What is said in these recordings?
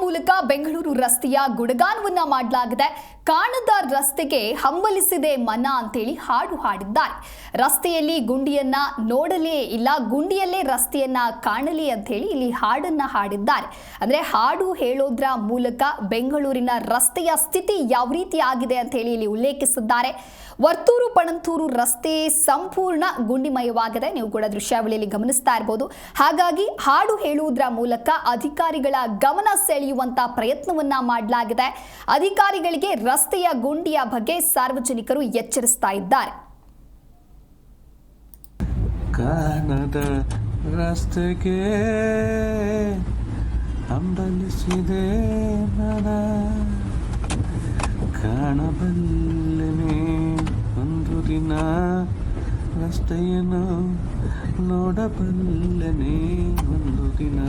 ಮೂಲಕ ಬೆಂಗಳೂರು ರಸ್ತೆಯ ಗುಡಗಾನವನ್ನ ಮಾಡಲಾಗಿದೆ. ಕಾಣದ ರಸ್ತೆಗೆ ಹಂಬಲಿಸಿದೆ ಮನ ಅಂತೇಳಿ ಹಾಡು ಹಾಡಿದ್ದಾರೆ ರಸ್ತೆಯಲ್ಲಿ ಗುಂಡಿಯನ್ನ ನೋಡಲೇ ಇಲ್ಲ, ಗುಂಡಿಯಲ್ಲೇ ರಸ್ತೆಯನ್ನ ಕಾಣಲಿ ಅಂತೇಳಿ ಇಲ್ಲಿ ಹಾಡನ್ನ ಹಾಡಿದ್ದಾರೆ. ಅಂದ್ರೆ ಹಾಡು ಹೇಳೋದ್ರ ಮೂಲಕ ಬೆಂಗಳೂರಿನ ರಸ್ತೆಯ ಸ್ಥಿತಿ ಯಾವ ರೀತಿ ಆಗಿದೆ ಅಂತ ಹೇಳಿ ಇಲ್ಲಿ ಉಲ್ಲೇಖಿಸಿದ್ದಾರೆ. ವರ್ತೂರು ಪಣಂತೂರು ರಸ್ತೆ ಸಂಪೂರ್ಣ ಗುಂಡಿಮಯವಾಗಿದೆ. ನೀವು ಕೂಡ ದೃಶ್ಯಾವಳಿಯಲ್ಲಿ ಗಮನಿಸ್ತಾ ಇರಬಹುದು ಹಾಗಾಗಿ ಹಾಡು ಹೇಳುವುದರ ಮೂಲಕ ಅಧಿಕಾರಿಗಳ ಗಮನ ಸೆಳೆಯುವಂತ ಪ್ರಯತ್ನವನ್ನ ಮಾಡಲಾಗಿದೆ. ಅಧಿಕಾರಿಗಳಿಗೆ ರಸ್ತೆಯ ಗುಂಡಿಯ ಬಗ್ಗೆ ಸಾರ್ವಜನಿಕರು ಎಚ್ಚರಿಸ್ತಾ ಇದ್ದಾರೆ. ಕಾಣದ ರಸ್ತೆಗೆ ಹಂಬಲಿಸಿದೆ ಮನ ಕಾಣಬಲ್ಲೆನೆ ಒಂದು ದಿನ ರಸ್ತೆಯನ್ನು ನೋಡಬಲ್ಲೆನೆ ಒಂದು ದಿನ.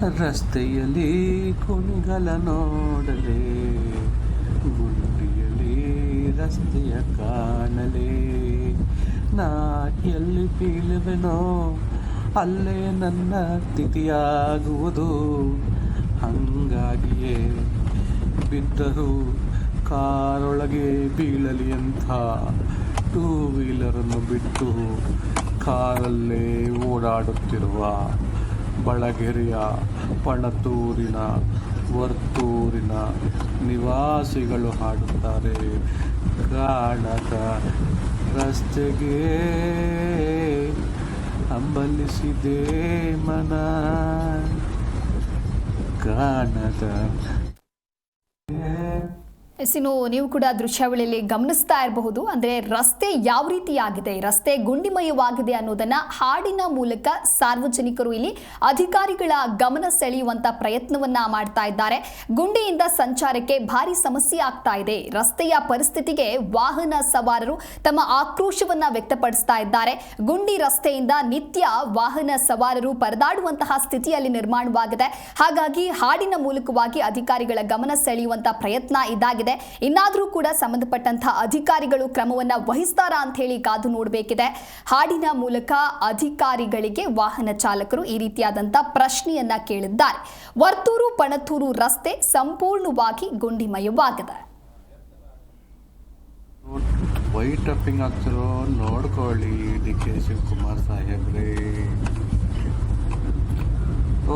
ರಸ್ತೆಯಲ್ಲಿ ಕುಣಿಗಲ ನೋಡಲೇ ಗುಂಡಿಯಲ್ಲಿ ರಸ್ತೆಯ ಕಾಣಲೇ. ನಾ ಎಲ್ಲಿ ಬೀಳುವೆನೋ, ಅಲ್ಲೇ ನನ್ನ ತಿಥಿಯಾಗುವುದು. ಹಂಗಾಗಿಯೇ ಬಿದ್ದರೂ ಕಾರೊಳಗೆ ಬೀಳಲಿ ಅಂತ ಟೂ ವೀಲರನ್ನು ಬಿಟ್ಟು ಕಾರಲ್ಲೇ ಓಡಾಡುತ್ತಿರುವ ಬಳಗೆರೆಯ ಪಣತೂರಿನ ವರ್ತೂರಿನ ನಿವಾಸಿಗಳು ಹಾಡುತ್ತಾರೆ. ಕಾಣದ ರಸ್ತೆಗೆ ಹಂಬಲಿಸಿದೆ ಮನ. ಕಾಣದ ಎಸ್, ನೀವು ಕೂಡ ದೃಶ್ಯಾವಳಿಯಲ್ಲಿ ಗಮನಿಸ್ತಾ ಇರಬಹುದು. ಅಂದ್ರೆ ರಸ್ತೆ ಯಾವ ರೀತಿಯಾಗಿದೆ ರಸ್ತೆ ಗುಂಡಿಮಯವಾಗಿದೆ ಅನ್ನೋದನ್ನ ಹಾಡಿನ ಮೂಲಕ ಸಾರ್ವಜನಿಕರು ಇಲ್ಲಿ ಅಧಿಕಾರಿಗಳ ಗಮನ ಸೆಳೆಯುವಂತ ಪ್ರಯತ್ನವನ್ನ ಮಾಡ್ತಾ ಇದ್ದಾರೆ. ಗುಂಡಿಯಿಂದ ಸಂಚಾರಕ್ಕೆ ಭಾರಿ ಸಮಸ್ಯೆ ಆಗ್ತಾ ಇದೆ. ರಸ್ತೆಯ ಪರಿಸ್ಥಿತಿಗೆ ವಾಹನ ಸವಾರರು ತಮ್ಮ ಆಕ್ರೋಶವನ್ನ ವ್ಯಕ್ತಪಡಿಸ್ತಾ ಇದ್ದಾರೆ. ಗುಂಡಿ ರಸ್ತೆಯಿಂದ ನಿತ್ಯ ವಾಹನ ಸವಾರರು ಪರದಾಡುವಂತಹ ಸ್ಥಿತಿಯಲ್ಲಿ ನಿರ್ಮಾಣವಾಗಿದೆ. ಹಾಗಾಗಿ ಹಾಡಿನ ಮೂಲಕವಾಗಿ ಅಧಿಕಾರಿಗಳ ಗಮನ ಸೆಳೆಯುವಂತಹ ಪ್ರಯತ್ನ ಇದಾಗಿದೆ. ಇನ್ನಾದರೂ ಕೂಡ ಸಂಬಂಧಪಟ್ಟಂತಹ ಅಧಿಕಾರಿಗಳು ಕ್ರಮವನ್ನ ವಹಿಸ್ತಾರಾ ಅಂತ ಹೇಳಿ ಕಾದು ನೋಡಬೇಕಿದೆ. ಹಾಡಿನ ಮೂಲಕ ಅಧಿಕಾರಿಗಳಿಗೆ ವಾಹನ ಚಾಲಕರು ಈ ರೀತಿಯಾದಂಥ ಪ್ರಶ್ನೆಯನ್ನ ಕೇಳಿದ್ದಾರೆ. ವರ್ತೂರು ಪಣತೂರು ರಸ್ತೆ ಸಂಪೂರ್ಣವಾಗಿ ಗುಂಡಿಮಯವಾಗಿದೆ. ವೈಟ್ ಟಪ್ಪಿಂಗ್ ಆಗ್ತಿರೋ ನೋಡ್ಕೊಳ್ಳಿ ಡಿ ಕೆ ಶಿವಕುಮಾರ್ ಸಾಹೇಬ್ರೆ.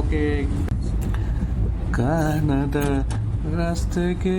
ಓಕೆ. ಕಾಣದ ರಸ್ತೆಗೆ